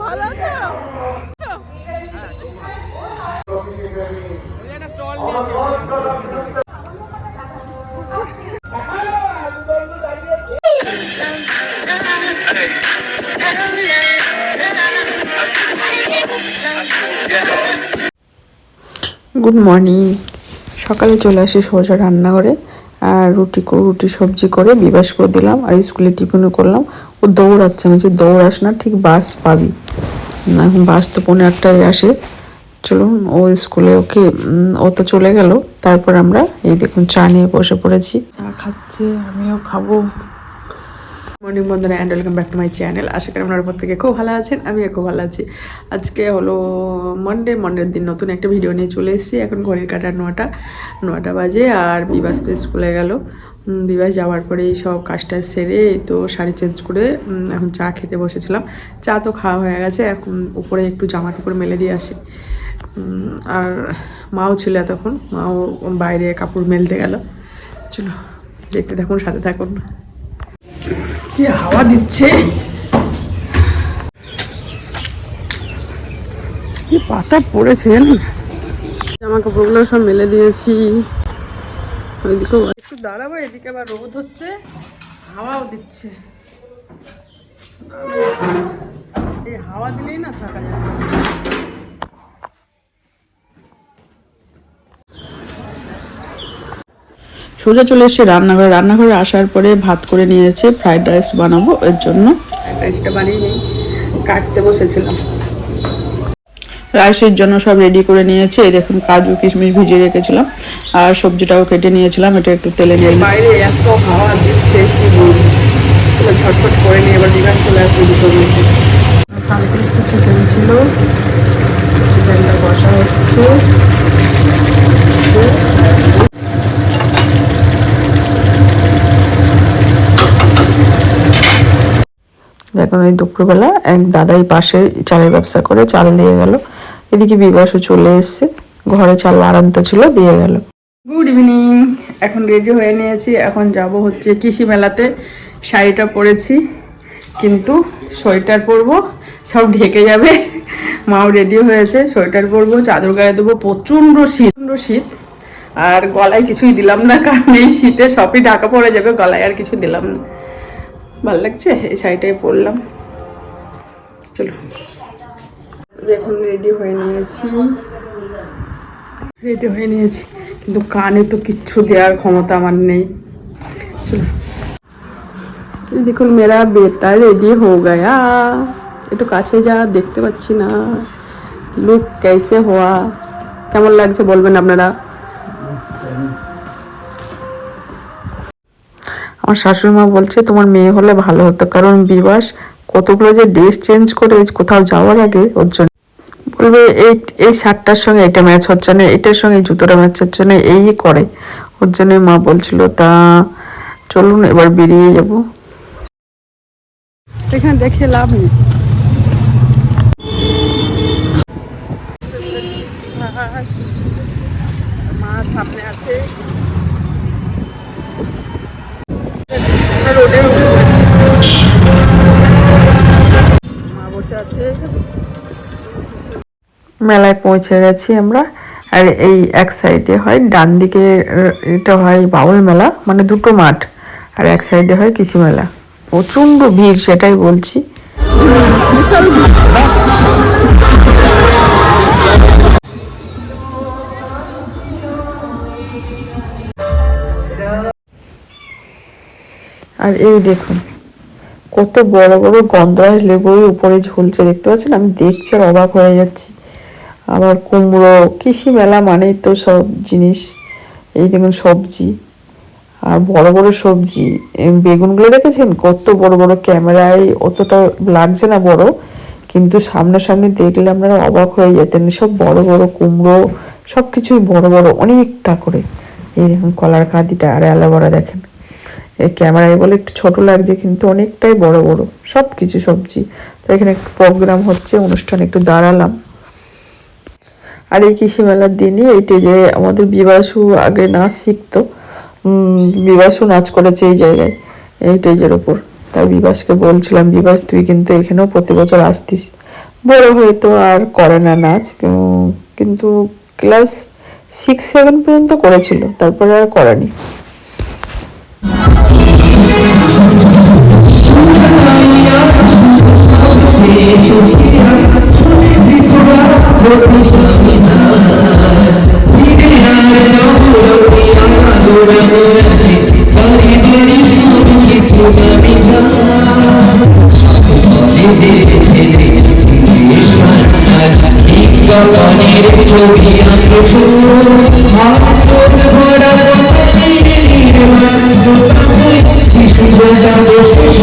ভালো আছো? Good morning সকালে চলে আসি সোজা রান্নাঘরে, আর রুটি রুটি সবজি করে বিবাস করে দিলাম, আর স্কুলে টিফিনও করলাম। ও দৌড়াচ্ছে আমি যে দৌড়াস না ঠিক বাস পাবি। না, এখন বাস তো পনেরো একটায় আসে। চলুন ও স্কুলে ওকে ও তো চলে গেল। তারপর আমরা এই দেখুন চা নিয়ে বসে পড়েছি। চা খাচ্ছে আমিও খাব। মর্নিং বন্ধুরা and welcome back to my channel আশা করি আপনার প্রত্যেকে খুব ভালো আছেন, আমিও খুব ভালো আছি। আজকে হলো মন্ডে মন্ডের দিন নতুন একটা ভিডিও নিয়ে চলে এসেছি। এখন ঘড়ির কাটা নটা নটা বাজে, আর বিবাস তো স্কুলে গেল। বিবাস যাওয়ার পরে সব কাজটা সেরে তো শাড়ি চেঞ্জ করে এখন চা খেতে বসেছিলাম। চা তো খাওয়া হয়ে গেছে, এখন উপরে একটু জামা কাপড় মেলে দিয়ে আসি। আর মাও ছিল তখন মাও বাইরে কাপড় মেলতে গেল। চলো দেখতে থাকুন, সাথে থাকুন। কি হাওয়া দিচ্ছে? কি পাতা পড়েছেন? জামা কাপড়গুলো সব মেলে দিয়েছি। একটু দাঁড়াবো এদিকে আবার রোদ হচ্ছে। হাওয়াও দিচ্ছে। এই হাওয়া দিলেই না থাকা যায়। সোজা চলে এসে রান্নাঘরে। রান্নাঘরে আসার পরে ভাত করে নিয়েছে ফ্রাইড রাইস বানাবো এর জন্য। ফ্রাইড রাইসটা বানিয়ে নিই কাটতে বসেছিলাম। রাইসের জন্য সব রেডি করে নিয়েছে এই দেখুন কাজু কিশমিশ ভিজিয়ে রেখেছিলাম। আর সবজিটাও কেটে নিয়েছিলাম এটা একটু তেলে নিয়ে বাইরে এত হাওয়া দিচ্ছে কি ঝটপট করে নিয়ে এবার বিকাশ চলে আসবে দুটো কালকে একটু চিকেন ছিল চিকেনটা বসা হচ্ছে। দেখুন এই দুপুরবেলা এক দাদাই পাশে চালের ব্যবসা করে, চাল দিয়ে গেল। এদিকে বিবাসও চলে এসছে। ঘরে চাল আরান্ত ছিল, দিয়ে গেল। গুড ইভিনিং এখন রেডি হয়ে নিয়েছি। এখন যাব হচ্ছে কৃষি মেলাতে। শাড়িটা পরেছি, কিন্তু সোয়েটার পরবো, সব ঢেকে যাবে। মাও রেডি হয়েছে, সোয়েটার পরবো, চাদর গায়ে দেবো, প্রচণ্ড শীত। প্রচণ্ড শীত। আর গলায় কিছুই দিলাম না, কারণ এই শীতে সবই ঢাকা পড়ে যাবে, গলায় আর কিছু দিলাম না। ভালো লাগছে? এই শাড়িটাই পরলাম। চলো। এখন রেডি হয়ে নিয়েছি। রেডি হয়ে নিয়েছি, কিন্তু কানে তো কিচ্ছু দেওয়ার ক্ষমতা আমার নেই। চলো। দেখুন, মেরা বেটা রেডি হো গয়া। একটু কাছে যা, দেখতে পাচ্ছি না। লুক কেসে হওয়া। কেমন লাগছে বলবেন আপনারা? আমার শাশুড়ি মা বলছে, তোমার মেয়ে হলে ভালো হতো। কারণ বিবাস কতগুলো যে ড্রেস চেঞ্জ করে কোথাও যাওয়ার আগে ওর জন্য। বলবে, এই এই শার্টটার সঙ্গে এটা ম্যাচ হচ্ছে না, এটার সঙ্গে জুতোটা ম্যাচ হচ্ছে না, এই করে। ওর জন্য মা বলছিল, তা চলুন, এবার বেরিয়ে যাব। এখানে দেখে লাভ নেই। মা সামনে আছে। মেলায় পৌঁছে গেছি আমরা। আর এই এক সাইডে হয় ডান দিকে এটা হয় বাউল মেলা মানে দুটো মাঠ। আর এক সাইডে হয় কৃষি মেলা। প্রচণ্ড ভিড়, সেটাই বলছি। আর এই দেখুন, কত বড় বড় গন্ধরাজ লেবু উপরে ঝুলছে, দেখতে পাচ্ছেন? আমি দেখছি আর অবাক হয়ে যাচ্ছি। আবার কুমড়ো, কৃষি মেলা মানেই তো সব জিনিস। এই দেখুন সবজি আর বড় বড় সবজি। বেগুনগুলো দেখেছেন? কত বড় বড় ক্যামেরায় অতটা লাগছে না বড়, কিন্তু সামনাসামনি দেখলে আপনারা অবাক হয়ে যেতেন। সব বড় বড় কুমড়ো সব কিছুই বড় বড়, অনেকটা করে। এই দেখুন কলার কাঁদিটা আর অ্যালোভেরা দেখেন। এই ক্যামেরায় বলে একটু ছোট লাগছে, কিন্তু অনেকটাই বড় বড়। সব কিছু সবজি। তো এখানে একটু প্রোগ্রাম হচ্ছে, অনুষ্ঠান একটু দাঁড়ালাম। আর এই কৃষি মেলার দিনই এইটা যে আমাদের বিবাসু আগে নাচ শিখতো বিবাসু নাচ করেছে এই জায়গায়, এই স্টেজের ওপর। তাই বিবাসকে বলছিলাম, বিবাস, তুই কিন্তু এখানেও প্রতি বছর আসতিস। বড় হয়ে তো আর করে না নাচ কিন্তু ক্লাস সিক্স সেভেন পর্যন্ত করেছিল, তারপরে আর করেনি। গগনের ছবি আঁকবো হাত ভরা দেখে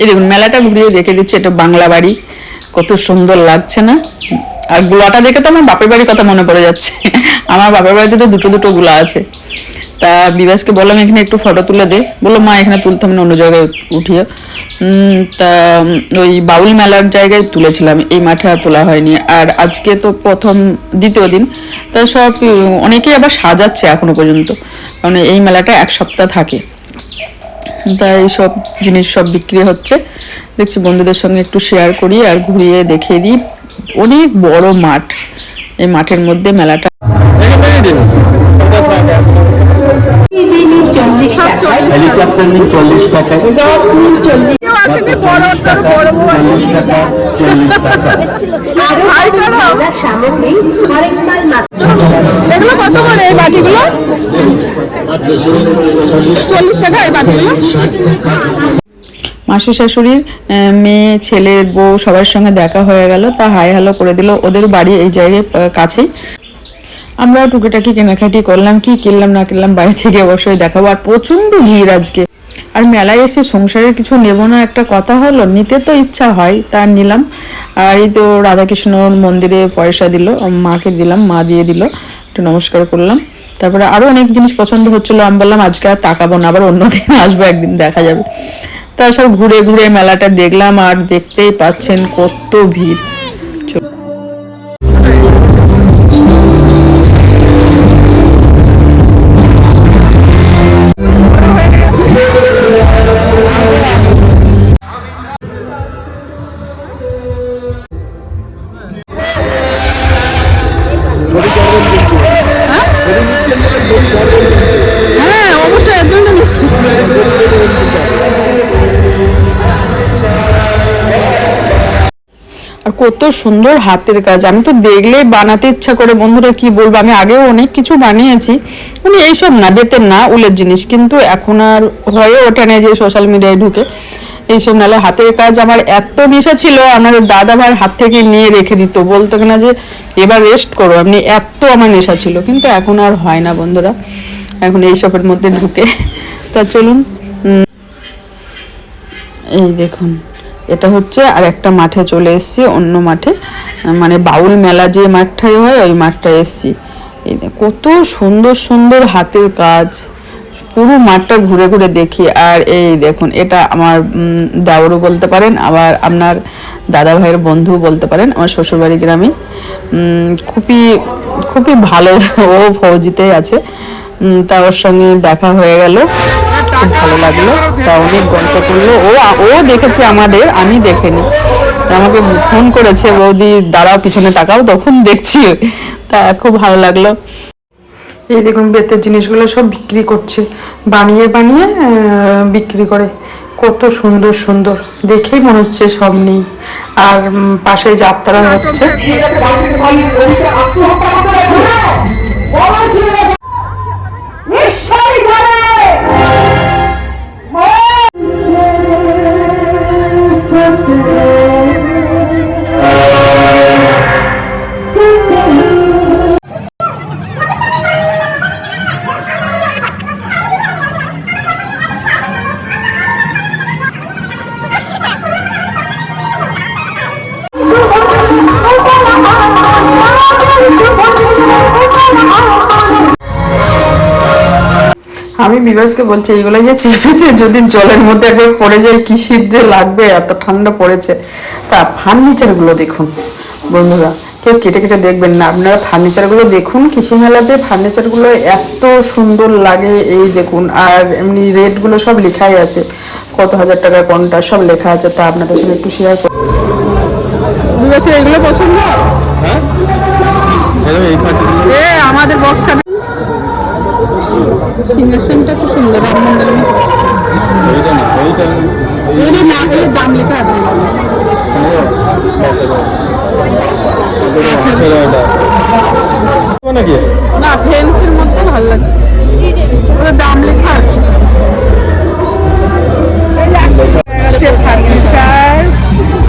এই দেখুন, মেলাটা ঘুরিয়ে রেখে দিচ্ছে, এটা বাংলা বাড়ি। কত সুন্দর লাগছে না? আর গুলাটা দেখে তো আমার বাপের বাড়ির কথা মনে পড়ে যাচ্ছে। আমার বাপের বাড়িতে তো দুটো দুটো গুলা আছে। তা বিবাসকে বললাম, এখানে একটু ফটো তুলে দে। বলল, মা, এখানে তুলতাম না, অন্য জায়গায় উঠিয়ে তা ওই বাউল মেলার জায়গায় তুলেছিলাম, এই মাঠে আর তোলা হয়নি। আর আজকে তো প্রথম, দ্বিতীয় দিন। তা সব, অনেকেই আবার সাজাচ্ছে এখনও পর্যন্ত। কারণ এই মেলাটা এক সপ্তাহ থাকে। তাই সব জিনিস সব বিক্রি হচ্ছে। দেখছি বন্ধুদের সঙ্গে একটু শেয়ার করি আর ঘুরিয়ে দেখিয়ে দিই। অনেক বড় মাঠ। এই মাঠের মধ্যে মেলাটা হেলিকপ্টার নিন চল্লিশ টাকা। চল্লিশ টাকা চল্লিশ টাকা চল্লিশ টাকা। সামগ্রী আরেকবার মাত্র এগুলো কত করে এই বাটিগুলো? চল্লিশ টাকা এই বাটিগুলো? মাসি শাশুড়ির মেয়ে ছেলের বউ সবার সঙ্গে দেখা হয়ে গেল। তা হাই হ্যালো করে দিল। ওদের বাড়ি এই জায়গায় কাছেই। আমরা টুকিটাকি কেনাকাটি করলাম, কি কিনলাম, না কিনলাম, বাড়ি থেকে অবশ্যই দেখাবো। আর প্রচণ্ড ভিড় আজকে। আর মেলায় এসে সংসারের কিছু নেব না একটা কথা হলো, নিতে তো ইচ্ছা হয়, তা নিলাম। আর এই তো রাধাকৃষ্ণর মন্দিরে পয়সা দিল, মাকে দিলাম, মা দিয়ে দিল, একটু নমস্কার করলাম। তারপরে আরও অনেক জিনিস পছন্দ হচ্ছিল, আমি বললাম, আজকে আর তাকাবো না, আবার অন্যদিন আসব, একদিন দেখা যাবে। তা সব ঘুরে ঘুরে মেলাটা দেখলাম, আর দেখতেই পাচ্ছেন কত ভিড়। কত সুন্দর হাতের কাজ। আমি তো দেখলে বানাতে ইচ্ছা করে, বন্ধুরা কি বলব, আমি আগেও অনেক কিছু বানিয়েছি। মানে এইসব না, বেতের না, উলের জিনিস। কিন্তু এখন আর হয়ে ওঠে না যে সোশ্যাল মিডিয়ায় ঢুকে। এইসব নালে হাতের কাজ আমার এত নেশা ছিল আমাদের দাদা ভাই হাত থেকে নিয়ে রেখে দিত। বলতো কিনা যে, এবার রেস্ট করো। আপনি এত আমার নেশা ছিল। কিন্তু এখন আর হয় না, বন্ধুরা। এখন এইসবের মধ্যে ঢুকে। তা চলুন এই দেখুন। এটা হচ্ছে আর একটা মাঠে চলে এসছি, অন্য মাঠে। মানে বাউল মেলা যে মাঠটাই হয়, ওই মাঠটায় এসেছি। কত সুন্দর সুন্দর হাতের কাজ। পুরো মাঠটা ঘুরে ঘুরে দেখি। আর এই দেখুন, এটা আমার দেওরও বলতে পারেন, আবার আপনার দাদা ভাইয়ের বন্ধু বলতে পারেন, আমার শ্বশুরবাড়ি গ্রামে। খুবই খুবই ভালো। ও ফৌজিতেই আছে। তা ওর সঙ্গে দেখা হয়ে গেল। খুব ভালো লাগল। তা অনেক গল্প করল। ও ও দেখেছে আমাদের আমি দেখিনি। আমাকে ফোন করেছে বৌদি দাঁড়াও পিছনে তাকাও তখন দেখছি। তা খুব ভালো লাগল। এই দেখুন বেতের জিনিসগুলো সব বিক্রি করছে। বানিয়ে বানিয়ে বিক্রি করে। কত সুন্দর সুন্দর। দেখেই মনে হচ্ছে সব নেই। আর পাশে যাত্রা হচ্ছে। আমি বিকাশকে বলছি এইগুলো যে চেপেছে যদি জলের মধ্যে একবার পড়ে যায় কি শীত যে লাগবে এত ঠান্ডা পড়েছে। তা ফার্নিচারগুলো দেখুন বন্ধুরা। কেউ কেটে কেটে দেখবেন না। আপনারা ফার্নিচারগুলো দেখুন কৃষি মেলাতে ফার্নিচারগুলো এত সুন্দর লাগে এই দেখুন। আর এমনি রেটগুলো সব লেখাই আছে। কত হাজার টাকা কোনটা সব লেখা আছে তা আপনাদের সঙ্গে একটু শেয়ার করি। এগুলো পছন্দ? হ্যাঁ? আমাদের বক্স সিংহাসনটা খুব সুন্দর, রাম। না এর দাম লেখা আছে। না ফেন্সির মধ্যে ভালো লাগছে। ওর দাম লেখা আছে। ফার্নিচার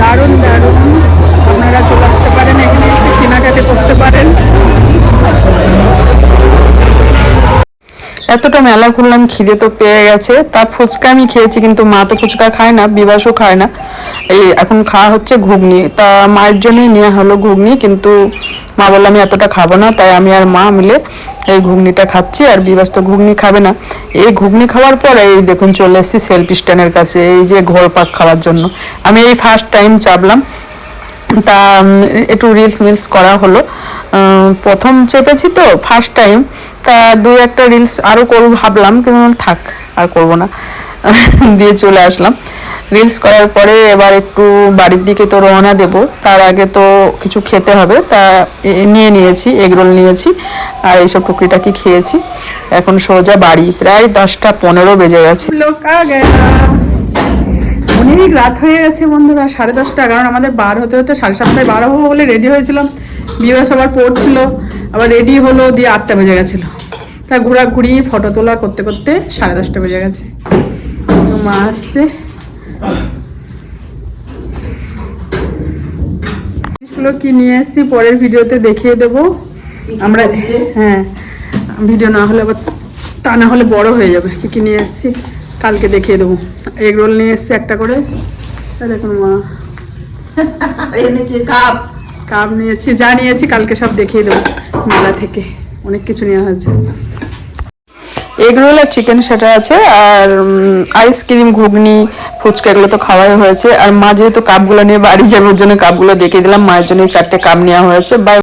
দারুণ দারুণ। আপনারা চলে আসতে পারেন, এখানে এসে কেনাকাটি করতে পারেন। এতটা মেলা ঘুরলাম, খিদে তো পেয়ে গেছে। তার ফুচকা আমি খেয়েছি, কিন্তু মা তো ফুচকা খায় না, বিবাসও খায় না। এই এখন খাওয়া হচ্ছে ঘুগনি। তা মায়ের জন্যই নেওয়া হলো ঘুগনি, কিন্তু মা বলল, আমি এতটা খাব না। তাই আমি আর মা মিলে এই ঘুগনিটা খাচ্ছি, আর বিবাস তো ঘুগনি খাবে না। এই ঘুগনি খাওয়ার পর এই দেখুন চলে এসেছি সেলফি স্ট্যান্ডের কাছে, এই যে ঘোর পাক খাওয়ার জন্য। আমি এই ফার্স্ট টাইম চাপলাম। তা একটু রিলস মিলস করা হলো। প্রথম চেপেছি তো ফার্স্ট টাইম তা দুই একটা রিলস আরও করব ভাবলাম, কিন্তু থাক, আর করব না। দিয়ে চলে আসলাম। রিলস করার পরে এবার একটু বাড়ির দিকে তো রওনা দেব। তার আগে তো কিছু খেতে হবে, তা নিয়ে নিয়েছি এগরোল নিয়েছি, আর এইসব টুকরিটাকি খেয়েছি। এখন সোজা বাড়ি, প্রায় দশটা পনেরো বেজে গেছে। অনেক রাত হয়ে গেছে বন্ধুরা, সাড়ে দশটা কারণ আমাদের বার হতে হতে সাড়ে সাতটায় বার হব বলে রেডি হয়েছিলাম। বিবাহ আবার পড়ছিল আবার রেডি হলো দিয়ে আটটা বেজে গেছিল। তা ঘোরাঘুরি ফটো তোলা করতে করতে সাড়ে দশটা বেজে গেছে। মা আসছে। জিনিসগুলো কি নিয়ে এসেছি পরের ভিডিওতে দেখিয়ে দেব। আমরা হ্যাঁ ভিডিও না হলে আবার তা না হলে বড় হয়ে যাবে। কি কি নিয়ে এসেছি কালকে দেখিয়ে দেবো। এগ রোল নিয়ে এসেছি একটা করে। দেখুন মা। কাপ। কাপ নিয়েছি, যা নিয়েছি কালকে সব দেখিয়ে দেবো মেলা থেকে। অনেক কিছু নেওয়া হয়েছে। এগরোল আর চিকেন সেটা আছে, আর আইসক্রিম ঘুগনি, ফুচকা, এগুলো তো খাওয়াই হয়েছে। আর মা যেহেতু কাপগুলো নিয়ে বাড়ি যাবে, ওর জন্য কাপগুলো দেখিয়ে দিলাম। মায়ের জন্য চারটে কাপ নেওয়া হয়েছে। বাই